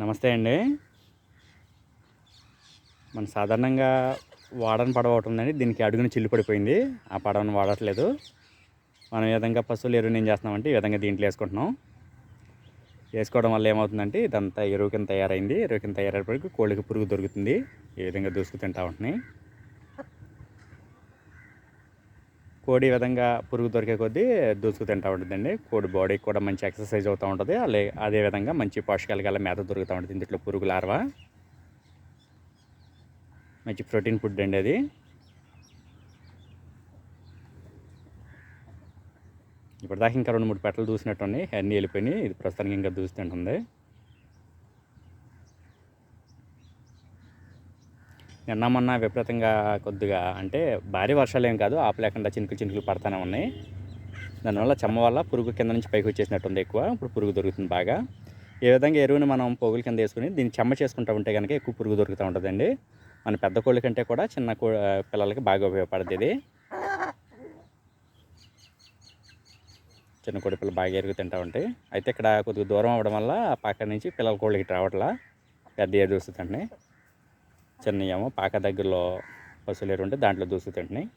నమస్తే అండి. మన సాధారణంగా వాడని పడవ ఒకటి ఉందండి. దీనికి అడుగున చిల్లు పడిపోయింది. ఆ పడవను వాడట్లేదు. మనం ఈ విధంగా పశువులు ఎరువుని ఏం చేస్తున్నామంటే ఈ విధంగా దీంట్లో వేసుకుంటున్నాం. వేసుకోవడం వల్ల ఏమవుతుందంటే ఇదంతా ఎరువు కింద తయారైంది. ఎరువు కింద తయారైనప్పటికీ కోళ్ళకి పురుగు దొరుకుతుంది. ఈ విధంగా దూసుకు తింటా ఉంటున్నాయి. కోడి విధంగా పురుగు దొరికే కొద్దీ దూసుకు తింటూ ఉంటుందండి. కోడి బాడీకి కూడా మంచి ఎక్సర్సైజ్ అవుతూ ఉంటుంది. అదే అదేవిధంగా మంచి పోషకాలు గల మేత దొరుకుతూ ఉంటుంది. ఇందులో పురుగు లార్వా. మంచి ప్రోటీన్ ఫుడ్ అండి అది. ఇప్పటిదాకా ఇంకా రెండు మూడు పెట్టలు దూసినట్టు ఉన్నాయి. అన్నీ వెళ్ళిపోయినాయి. ఇది ప్రస్తుతానికి ఇంకా దూస్తుంటుంది నిన్న మొన్న విపరీతంగా కొద్దిగా అంటే భారీ వర్షాలు ఏం కాదు ఆపలేకుండా చినుకులు చినుకులు పడతానే ఉన్నాయి. దానివల్ల చెమ్మ వల్ల పురుగు కింద నుంచి పైకి వచ్చేసినట్టుంది ఎక్కువ. ఇప్పుడు పురుగు దొరుకుతుంది బాగా. ఏ విధంగా ఎరువుని మనం పొగుల కింద వేసుకుని దీన్ని చెమ్మ చేసుకుంటూ ఉంటే కనుక ఎక్కువ పురుగు దొరుకుతూ ఉంటుందండి. మన పెద్ద కోళ్ళ కంటే కూడా చిన్న కో పిల్లలకి బాగా ఉపయోగపడుతుంది ఇది. చిన్న కోడి పిల్లలు బాగా ఎరుగు తింటూ ఉంటాయి. అయితే ఇక్కడ కొద్దిగా దూరం అవ్వడం వల్ల పక్క నుంచి పిల్లల కోళ్ళకి రావట్లా. పెద్ద ఎదురు దూస్తుంటున్నాయి చిన్న ఏమో పాక దగ్గరలో పశువులు ఎరువు ఉంటే దాంట్లో దూసుతుంటున్నాయి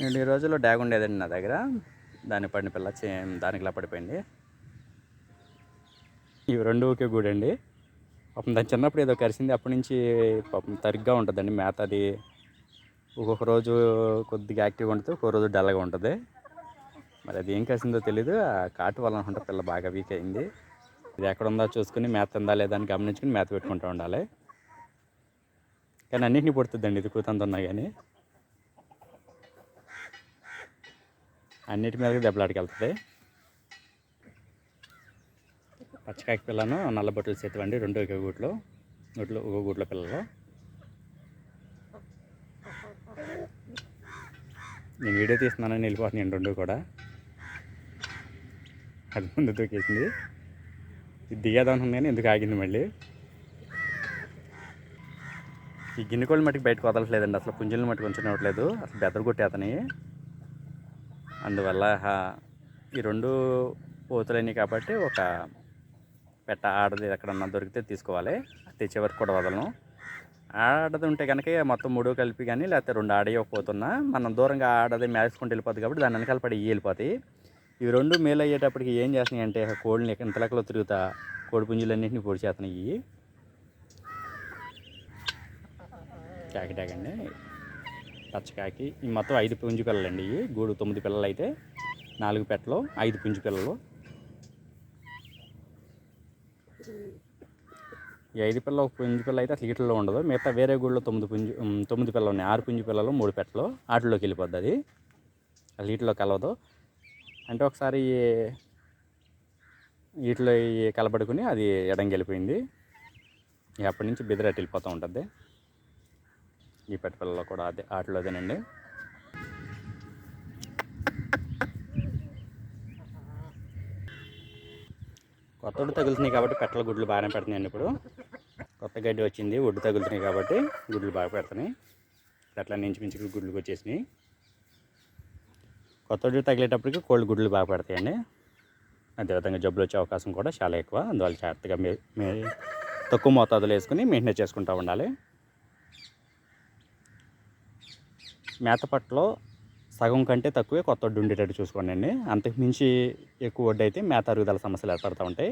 నేను ఈ రోజుల్లో డ్యాగ్ ఉండేదండి నా దగ్గర. దాని పడిన పిల్ల దానికిలా పడిపోయింది. ఇవి రెండు ఒకే గూడండి. పాపం దాని చిన్నప్పుడు ఏదో కరిసింది. అప్పటి నుంచి పాపం తరిగ్గా ఉంటుందండి. మేత అది ఒక్కొక్క రోజు కొద్దిగా యాక్టివ్గా ఉంటుంది ఒక్కొక్క రోజు డల్గా ఉంటుంది. మరి అది ఏం కరిసిందో తెలీదు. ఆ కాటు వల్ల అనుకుంటే పిల్ల బాగా వీక్ అయింది. ఇది ఎక్కడ ఉందో చూసుకుని మేత ఉందా లేదా అని గమనించుకుని మేత పెట్టుకుంటూ ఉండాలి. కానీ అన్నింటినీ పుడుతుందండి ఇది కూతంత ఉన్నా కానీ అన్నిటి మీదకి దెబ్బలాడికెళ్తుంది పచ్చకాకి పిల్లను నల్లబొట్టలు చేతివండి రెండు ఒక గూట్లో గూట్లో ఒక గూట్లో పిల్లలు. నేను వీడియో తీస్తున్నానని వెళ్ళిపోతున్నాను రెండు కూడా. అది ముందు దూకేసింది ఇది దిగేదాను కానీ ఎందుకు ఆగింది మళ్ళీ? ఈ గిన్నె కోళ్ళు మట్టుకు బయటకు వదలట్లేదండి. అసలు పుంజులను మట్టుకు ఉంచనివ్వట్లేదు. అసలు బెదరు కొట్టేతని అందువల్ల ఈ రెండు పోతులైనవి కాబట్టి ఒక పెట్ట ఆడది ఎక్కడన్నా దొరికితే తీసుకోవాలి. తెచ్చే వరకు కూడా వదలను. ఆడది ఉంటే కనుక మొత్తం మూడు కలిపి కానీ లేకపోతే రెండు ఆడవి పోతున్నా. మనం దూరంగా ఆడది మేసుకుంటూ వెళ్ళిపోతుంది కాబట్టి దాని వెనకాల పడి వెళ్ళిపోతాయి ఇవి రెండు మేలు అయ్యేటప్పటికి ఏం చేస్తున్నాయి అంటే కోడిని ఇంతలకలో తిరుగుతా కోడి పుంజులన్నింటినీ పొడి చేస్తున్నాయి కాకి టాకండి పచ్చకాకి ఈ మొత్తం ఐదు పుంజు పిల్లలండి ఇవి. గూడు తొమ్మిది పిల్లలు అయితే నాలుగు పెట్టలు ఐదు పుంజు పిల్లలు. ఈ ఐదు పిల్ల ఒక పుంజు పిల్ల అయితే అసలు ఇట్లలో ఉండదు. మిగతా వేరే గూడులో తొమ్మిది పుంజు తొమ్మిది పిల్లలు ఉన్నాయి. ఆరు పుంజు పిల్లలు మూడు పెట్టలు వాటిలోకి వెళ్ళిపోద్ది అది. అసలు ఇట్లో కలవదు. అంటే ఒకసారి వీటిలో కలబడుకుని అది ఎడంగెళ్ళిపోయింది. అప్పటి నుంచి బెదిరెట్ వెళ్ళిపోతూ ఉంటుంది. ఈ పెట్టపల్లలో కూడా అదే వాటిలో అదేనండి. కొత్త తగులుతున్నాయి కాబట్టి పెట్టల గుడ్లు బాగానే పెడుతున్నాయండి ఇప్పుడు. కొత్త గడ్డి వచ్చింది ఒడ్డు తగులుతున్నాయి కాబట్టి గుడ్లు బాగా పెడుతున్నాయి. పెట్టల నుంచి మించి గుడ్లు వచ్చేసినాయి. కొత్త ఒడ్డు తగిలేటప్పటికి కోల్డ్ గుడ్లు బాగా పెడతాయండి. అదేవిధంగా జబ్బులు వచ్చే అవకాశం కూడా చాలా ఎక్కువ. అందువల్ల జాగ్రత్తగా మీ తక్కువ మోతాదులో వేసుకుని మెయింటైన్ చేసుకుంటూ ఉండాలి. మేతపట్లో సగం కంటే తక్కువే కొత్త వడ్డు ఉండేటట్టు చూసుకోండి అండి. అంతకు మించి ఎక్కువ వడ్డు అయితే మేత అరుగుదల సమస్యలు ఏర్పడుతూ ఉంటాయి.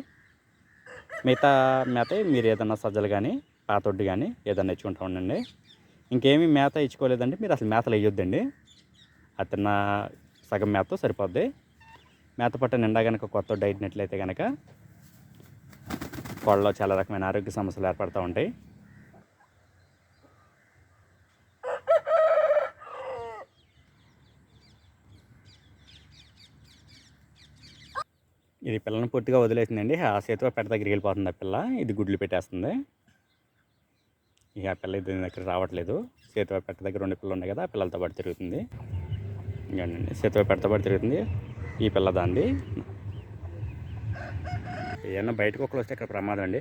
మిగతా మేత మీరు ఏదన్నా సజ్జలు కానీ పాత వడ్డు కానీ ఏదైనా ఇచ్చుకుంటూ ఉండండి. ఇంకేమీ మేత ఇచ్చుకోలేదంటే మీరు అసలు మేతలు వేయొద్దండి. అతను సగం మేత సరిపోద్ది. మేత పట్ట నిండా కనుక కొత్త డైట్నట్లయితే అయినట్లయితే కనుక కోళ్ళలో చాలా రకమైన ఆరోగ్య సమస్యలు ఏర్పడుతూ ఉంటాయి. ఇది పిల్లని పూర్తిగా వదిలేసిందండి. ఆ సేతువ పెట్ట దగ్గరికి వెళ్ళిపోతుంది ఆ పిల్ల. ఇది గుడ్లు పెట్టేస్తుంది. ఇక ఆ పిల్ల దీని దగ్గర రావట్లేదు. సేతువ పెట్ట దగ్గర రెండు పిల్లలు ఉన్నాయి కదా ఆ పిల్లలతో పాటు తిరుగుతుంది. ఇంకండి సేతువ పెట్టతో తిరుగుతుంది ఈ పిల్ల దాంది. ఏమన్నా బయట కుక్కలు వస్తే ఇక్కడ ప్రమాదం అండి.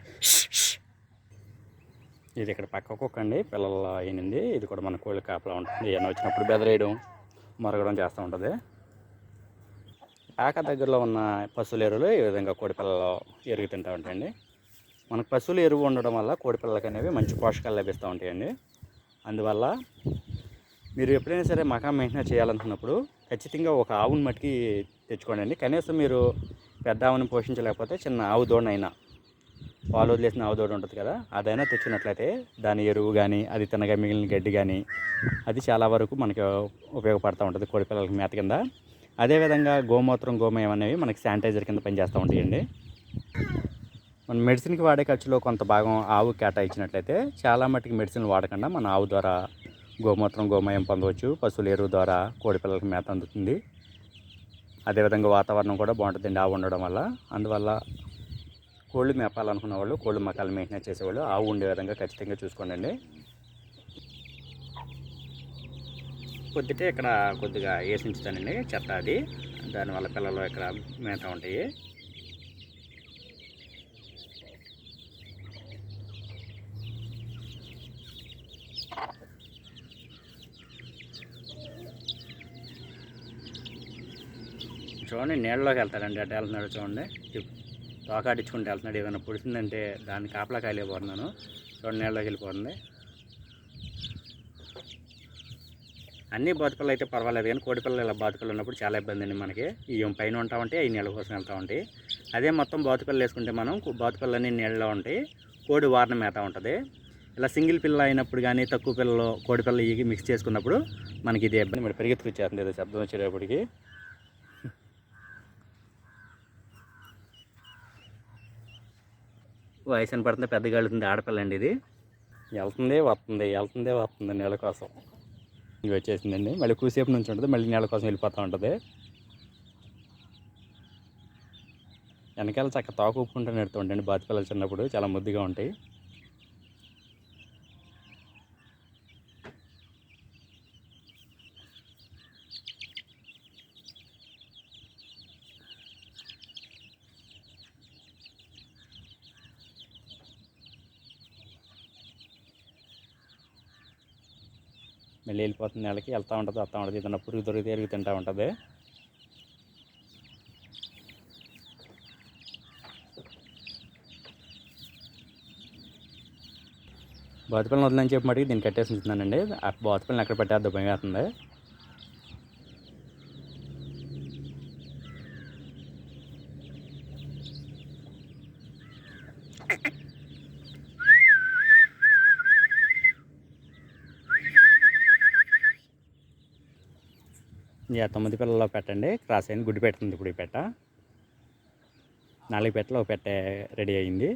ఇది ఇక్కడ పక్క కుక్క అండి పిల్లల అయినంది ఇది కూడా మన కోళ్ళ కాపలా ఉంటుంది. ఏమన్నా వచ్చినప్పుడు బెదరేయడం మరగడం చేస్తూ ఉంటుంది. ఆక దగ్గరలో ఉన్న పశువుల ఎరువులు ఈ విధంగా కోడిపిల్లలు ఎరుగు తింటూ ఉంటాయండి. మనకు పశువుల ఎరువు ఉండడం వల్ల కోడిపిల్లలకి అనేవి మంచి పోషకాలు లభిస్తూ ఉంటాయండి. అందువల్ల మీరు ఎప్పుడైనా సరే మకా మెయింటెనెన్స్ చేయాలనుకున్నప్పుడు ఖచ్చితంగా ఒక ఆవుని మట్టికి తెచ్చుకోండి అండి కనీసం మీరు పెద్ద ఆవుని పోషించలేకపోతే చిన్న ఆవు దూడనైనా పాలు వదిలేసిన ఆవు దూడ ఉంటుంది కదా అదైనా తెచ్చుకున్నట్లయితే దాని ఎరువు కానీ అది తినగా మిగిలిన గడ్డి కానీ అది చాలా వరకు మనకి ఉపయోగపడుతూ ఉంటుంది కోడి పిల్లలకి మేత కింద. అదేవిధంగా గోమూత్రం గోమయం అనేవి మనకి శానిటైజర్ కింద పనిచేస్తూ ఉంటాయండి. మన మెడిసిన్కి వాడే ఖర్చులో కొంత భాగం ఆవు కేటాయించినట్లయితే చాలా మట్టుకు మెడిసిన్ వాడకుండా మన ఆవు ద్వారా గోమూత్రం గోమయం పొందవచ్చు. పశువుల ఎరువు ద్వారా కోడి పిల్లలకు మేత అందుతుంది. అదేవిధంగా వాతావరణం కూడా బాగుంటుందండి ఆవు ఉండడం వల్ల. అందువల్ల కోళ్ళు మేపాలనుకున్న వాళ్ళు కోళ్ళు మకాలు మెయింటెనెన్స్ చేసేవాళ్ళు ఆవు ఉండే విధంగా ఖచ్చితంగా చూసుకోండి పొద్దుటే ఇక్కడ కొద్దిగా వేసి ఉంచుతానండి చెత్త అది. దానివల్ల పిల్లలు ఇక్కడ మేత ఉంటాయి. చూడండి నీళ్ళలోకి వెళ్తాడండి అటు వెళ్తున్నాడు చూడండి. తోకాడించుకుంటూ వెళ్తున్నాడు. ఏదైనా పుడిసిందంటే దాన్ని కాపలా కాయలేకపోతున్నాను చూడండి నీళ్ళలోకి వెళ్ళిపోతుంది. అన్ని బాతుకలు అయితే పర్వాలేదు కానీ కోడి పిల్లలు ఇలా బాతుకలు ఉన్నప్పుడు చాలా ఇబ్బంది అండి మనకి. ఈ పైన ఉంటా ఉంటే ఈ నీళ్ళ కోసం వెళ్తూ ఉంటాయి. అదే మొత్తం బాతుకలు వేసుకుంటే మనం బాతుకల్లన్నీ నీళ్ళలో ఉంటాయి. కోడి వారణ మేత ఉంటుంది. ఇలా సింగిల్ పిల్ల అయినప్పుడు కానీ తక్కువ పిల్లలు కోడి పిల్లలు మిక్స్ చేసుకున్నప్పుడు మనకి ఇది ఇబ్బంది. మరి పరిగెత్తుకొచ్చేస్తుంది ఏదో శబ్దం వచ్చేటప్పటికి. వయసు పడుతుంది పెద్దగా వెళ్తుంది ఆడపిల్ల అండి ఇది. వెళ్తుంది వస్తుంది వెళ్తుంది వస్తుంది నెల కోసం. ఇవి వచ్చేసిందండి. మళ్ళీ కూసేపు నుంచి ఉంటుంది మళ్ళీ నెల కోసం వెళ్ళిపోతూ ఉంటుంది. వెనకాల చక్క తోక ఉప్పుకుంటూ నెడుతూ ఉంటాయండి బాతి పిల్లలు చిన్నప్పుడు చాలా ముద్దుగా ఉంటాయి. మళ్ళీ వెళ్ళిపోతుంది నెలకి వెళ్తూ ఉంటుంది వస్తూ ఉంటుంది. ఏదైనా పురుగు దొరికితే ఎరుగు తింటూ ఉంటుంది. బాతుపల్లిని వదిలని చెప్పి మటుకు దీన్ని కట్టేసి ఉంచుతున్నానండి. ఆ బాతుపల్లిని ఎక్కడ పెట్టేద్దాం భయం వేస్తుంది. తొమ్మిది పిల్లల్లో పెట్టండి. క్రాస్ అయింది. గుడ్డు పెడుతుంది ఇప్పుడు ఈ పెట్ట. నాలుగు పెట్టలో ఒక పెట్ట రెడీ అయింది.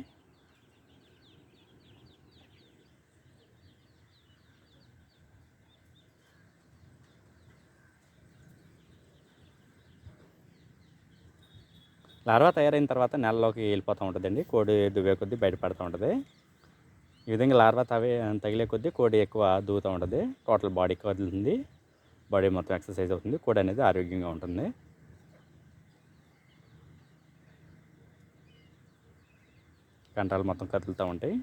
లార్వా తయారైన తర్వాత నెలలోకి వెళ్ళిపోతూ ఉంటుందండి. కోడి దువ్వే కొద్దీ బయటపడుతూ ఉంటుంది. ఈ విధంగా లార్వా తవే తగిలే కొద్దీ కోడి ఎక్కువ దూవుతూ ఉంటుంది. టోటల్ బాడీ కదులుతుంది. బాడీ మొత్తం ఎక్సర్సైజ్ అవుతుంది కూడా అనేది ఆరోగ్యంగా ఉంటుంది. కంటాలు మొత్తం కదులుతూ ఉంటాయి.